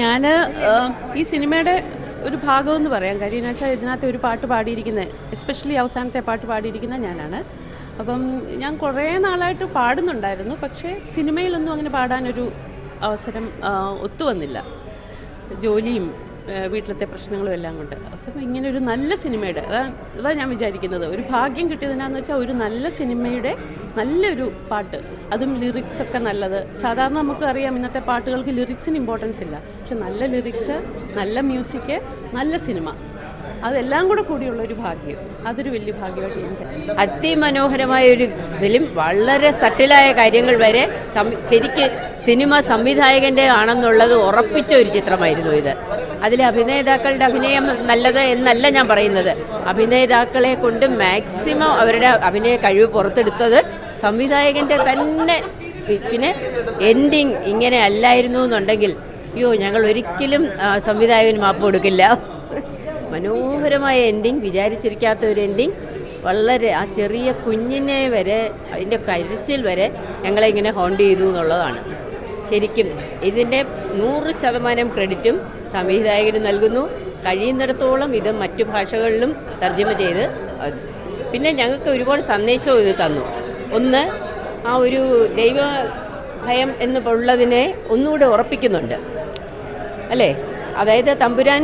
ഞാൻ ഈ സിനിമയുടെ ഒരു ഭാഗമെന്ന് പറയാം. കാര്യം എന്ന് വെച്ചാൽ ഇതിനകത്ത് ഒരു പാട്ട് പാടിയിരിക്കുന്നത് എസ്പെഷ്യലി അവസാനത്തെ പാട്ട് പാടിയിരിക്കുന്ന ഞാനാണ്. അപ്പം ഞാൻ കുറേ നാളായിട്ട് പാടുന്നുണ്ടായിരുന്നു പക്ഷേ സിനിമയിലൊന്നും അങ്ങനെ പാടാനൊരു അവസരം ഒത്തുവന്നില്ല. ജോലിയും വീട്ടിലത്തെ പ്രശ്നങ്ങളും എല്ലാം കൊണ്ട്. അവസരം ഇങ്ങനെ ഒരു നല്ല സിനിമയുടെ അതാ അതാ ഞാൻ വിചാരിക്കുന്നത്. ഒരു ഭാഗ്യം കിട്ടിയതിനാന്ന് വെച്ചാൽ ഒരു നല്ല സിനിമയുടെ നല്ലൊരു പാട്ട്. അതും ലിറിക്സ് ഒക്കെ നല്ലത്. സാധാരണ നമുക്ക് അറിയാം ഇന്നത്തെ പാട്ടുകൾക്ക് ലിറിക്സിന് ഇമ്പോർട്ടൻസ് ഇല്ല. പക്ഷെ നല്ല ലിറിക്സ് നല്ല മ്യൂസിക് നല്ല സിനിമ. അതെല്ലാം കൂടെ കൂടിയുള്ള ഒരു ഭാഗ്യം. അതൊരു വലിയ ഭാഗ്യമായിട്ട് എനിക്ക് അതിമനോഹരമായ ഒരു ഫിലിം വളരെ സട്ടിലായ കാര്യങ്ങൾ വരെ ശരിക്ക് സിനിമ സംവിധായകന്റെ ആണെന്നുള്ളത് ഉറപ്പിച്ച ഒരു ചിത്രമായിരുന്നു ഇത്. അതിലെ അഭിനേതാക്കളുടെ അഭിനയം നല്ലത് എന്നല്ല ഞാൻ പറയുന്നത്. അഭിനേതാക്കളെ കൊണ്ട് മാക്സിമം അവരുടെ അഭിനയ കഴിവ് പുറത്തെടുത്തത് സംവിധായകന്റെ തന്നെ പിന്നെ എൻഡിങ് ഇങ്ങനെ അല്ലായിരുന്നു എന്നുണ്ടെങ്കിൽ അയ്യോ ഞങ്ങൾ ഒരിക്കലും സംവിധായകന് മാപ്പ് കൊടുക്കില്ല. മനോഹരമായ എൻഡിങ് വിചാരിച്ചിരിക്കാത്ത ഒരു എൻഡിങ് വളരെ ആ ചെറിയ കുഞ്ഞിനെ വരെ അതിന്റെ കരച്ചിൽ വരെ ഞങ്ങളെ ഇങ്ങനെ ഹോണ്ട് ചെയ്തു എന്നുള്ളതാണ്. ശരിക്കും ഇതിന്റെ നൂറ് ശതമാനം ക്രെഡിറ്റും സംവിധായകന് നൽകുന്നു. കഴിയുന്നിടത്തോളം ഇത് മറ്റു ഭാഷകളിലും തർജമ ചെയ്ത് പിന്നെ ഞങ്ങൾക്ക് ഒരുപാട് സന്ദേശവും ഇത് തന്നു. ഒന്ന് ആ ഒരു ദൈവ ഭയം എന്ന് ഉള്ളതിനെ ഒന്നുകൂടെ ഉറപ്പിക്കുന്നുണ്ട്. അല്ലേ? അതായത് തമ്പുരാൻ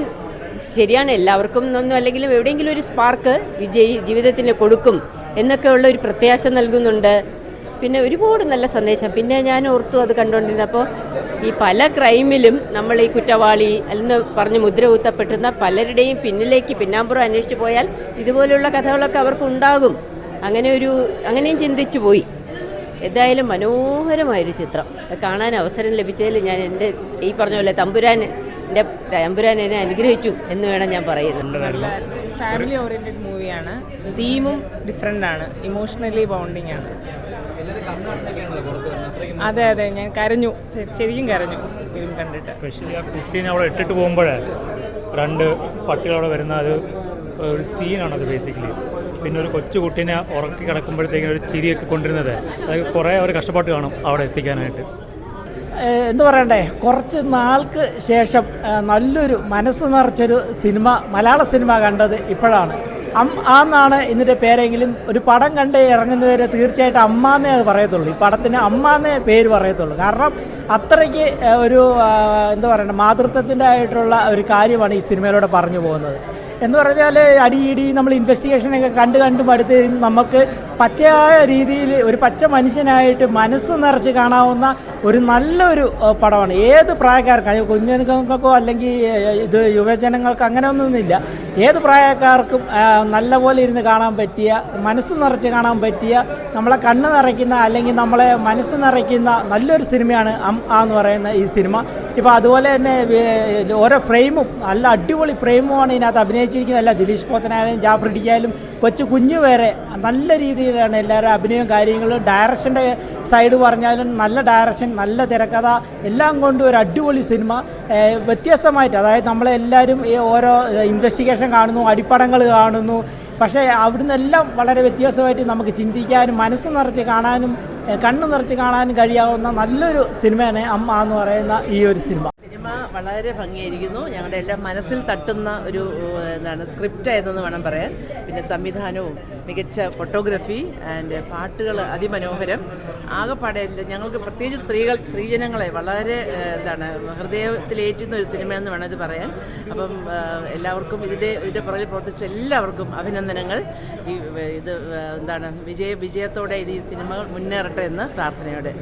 ശരിയാണ് എല്ലാവർക്കും ഒന്നും അല്ലെങ്കിലും എവിടെയെങ്കിലും ഒരു സ്പാർക്ക് വിജയി ജീവിതത്തിന് കൊടുക്കും എന്നൊക്കെയുള്ള ഒരു പ്രത്യാശ നൽകുന്നുണ്ട്. പിന്നെ ഒരുപാട് നല്ല സന്ദേശം. പിന്നെ ഞാൻ ഓർത്തു അത് കണ്ടുകൊണ്ടിരുന്നപ്പോൾ ഈ പല ക്രൈമിലും നമ്മൾ ഈ കുറ്റവാളി എന്ന് പറഞ്ഞ് മുദ്ര കുത്തപ്പെട്ടുന്ന പലരുടെയും പിന്നിലേക്ക് പിന്നാമ്പുറം അന്വേഷിച്ചു പോയാൽ ഇതുപോലെയുള്ള കഥകളൊക്കെ അവർക്ക് ഉണ്ടാകും. അങ്ങനെ ഒരു അങ്ങനെയും ചിന്തിച്ചു പോയി. എന്തായാലും മനോഹരമായൊരു ചിത്രം. അത് കാണാൻ അവസരം ലഭിച്ചതിൽ ഞാൻ എന്റെ ഈ പറഞ്ഞ പോലെ തമ്പുരാൻ എന്റെ തമ്പുരാൻ എന്നെ അനുഗ്രഹിച്ചു എന്ന് വേണം ഞാൻ പറയുന്നത്. ഫാമിലി ഓറിയന്റഡ് മൂവിയാണ് തീമും ഡിഫറെന്റ് ആണ്. ഇമോഷണലി ബോണ്ടിങ് ആണ്. അതെ അതെ. ഞാൻ കരഞ്ഞു. ശരിക്കും കരഞ്ഞു. ഫിലിം കണ്ടിട്ട്. സ്പെഷ്യലി ആ കുട്ടീനെ അവിടെ ഇട്ടിട്ട് പോകുമ്പോഴേ രണ്ട് പട്ടികളവിടെ വരുന്ന അത് ഒരു അത് ബേസിക്കലി പിന്നെ ഒരു കൊച്ചു കുട്ടീനെ ഉറക്കി കിടക്കുമ്പോഴത്തേക്കും ഒരു ചിരിയൊക്കെ കൊണ്ടിരുന്നത്. അതായത് കുറേ അവർ കഷ്ടപ്പാട്ട് കാണും അവിടെ എത്തിക്കാനായിട്ട്. എന്താ പറയണ്ടേ? കുറച്ച് നാൾക്ക് ശേഷം നല്ലൊരു മനസ്സ് നിറച്ചൊരു സിനിമ മലയാള സിനിമ കണ്ടത് ഇപ്പോഴാണ്. ആന്നാണ് ഇതിന്റെ പേരെങ്കിലും ഒരു പടം കണ്ട് ഇറങ്ങുന്നവരെ തീർച്ചയായിട്ടും അമ്മാന്നേ അത് പറയത്തുള്ളൂ. ഈ പടത്തിന് അമ്മാന്നേ പേര് പറയത്തുള്ളൂ. കാരണം അത്രയ്ക്ക് ഒരു എന്താ പറയുക മാതൃത്വത്തിന്റെ ആയിട്ടുള്ള ഒരു കാര്യമാണ് ഈ സിനിമയിലൂടെ പറഞ്ഞു പോകുന്നത്. എന്ന് പറഞ്ഞാൽ അടിയിടി നമ്മൾ ഇൻവെസ്റ്റിഗേഷനൊക്കെ കണ്ട് കണ്ടും അടുത്ത് നമുക്ക് പച്ചയായ രീതിയിൽ ഒരു പച്ച മനുഷ്യനായിട്ട് മനസ്സ് നിറച്ച് കാണാവുന്ന ഒരു നല്ലൊരു പടമാണ്. ഏത് പ്രായക്കാർക്കും കുഞ്ഞുങ്ങൾക്കോ അല്ലെങ്കിൽ ഇത് യുവജനങ്ങൾക്ക് അങ്ങനെയൊന്നുമില്ല. ഏത് പ്രായക്കാർക്കും നല്ല നല്ലപോലെ ഇരുന്ന് കാണാൻ പറ്റിയ മനസ്സ് നിറച്ച് കാണാൻ പറ്റിയ നമ്മളെ കണ്ണ് നിറയ്ക്കുന്ന അല്ലെങ്കിൽ നമ്മളെ മനസ്സ് നിറയ്ക്കുന്ന നല്ലൊരു സിനിമയാണ് അം ആ എന്ന് പറയുന്ന ഈ സിനിമ. ഇപ്പോൾ അതുപോലെ തന്നെ ഓരോ ഫ്രെയിമും നല്ല അടിപൊളി ഫ്രെയിമുമാണ് ഇതിനകത്ത് അഭിനയിച്ചിരിക്കുന്നത്. അല്ല ദിലീഷ് പോത്തനായാലും ജാഫർ ഇടിക്കായാലും കൊച്ചു കുഞ്ഞു വരെ നല്ല രീതിയിലാണ് എല്ലാവരും അഭിനയവും കാര്യങ്ങളും. ഡയറക്ഷന്റെ സൈഡ് പറഞ്ഞാലും നല്ല ഡയറക്ഷൻ നല്ല തിരക്കഥ എല്ലാം കൊണ്ടും ഒരു അടിപൊളി സിനിമ. വ്യത്യസ്തമായിട്ട് അതായത് നമ്മളെല്ലാവരും ഈ ഓരോ ഇൻവെസ്റ്റിഗേഷൻ കാണുന്നു അടിപ്പടങ്ങൾ കാണുന്നു. പക്ഷേ അവിടുന്ന് എല്ലാം വളരെ വ്യത്യാസമായിട്ട് നമുക്ക് ചിന്തിക്കാനും മനസ്സ് നിറച്ച് കാണാനും കണ്ണു നിറച്ച് കാണാനും കഴിയാവുന്ന നല്ലൊരു സിനിമയാണ് അമ്മ എന്ന് പറയുന്ന ഈ ഒരു സിനിമ. സിനിമ വളരെ ഭംഗിയായിരിക്കുന്നു. ഞങ്ങളുടെ എല്ലാം മനസ്സിൽ തട്ടുന്ന ഒരു എന്താണ് സ്ക്രിപ്റ്റ് ആയതെന്ന് വേണം പറയാൻ. പിന്നെ സംവിധാനവും മികച്ച ഫോട്ടോഗ്രഫി ആൻഡ് പാട്ടുകൾ അതിമനോഹരം. ആകെപ്പാടെ ഞങ്ങൾക്ക് പ്രത്യേകിച്ച് സ്ത്രീകൾ സ്ത്രീജനങ്ങളെ വളരെ എന്താണ് ഹൃദയത്തിലേറ്റുന്ന ഒരു സിനിമയെന്ന് വേണം ഇത് പറയാൻ. അപ്പം എല്ലാവർക്കും ഇതിന്റെ ഇതിന്റെ പുറകിൽ പ്രവർത്തിച്ച എല്ലാവർക്കും അഭിനന്ദനങ്ങൾ. ഈ ഇത് എന്താണ് വിജയ വിജയത്തോടെ ഇത് ഈ സിനിമ മുന്നേറട്ടെ എന്ന് പ്രാർത്ഥനയോടെ.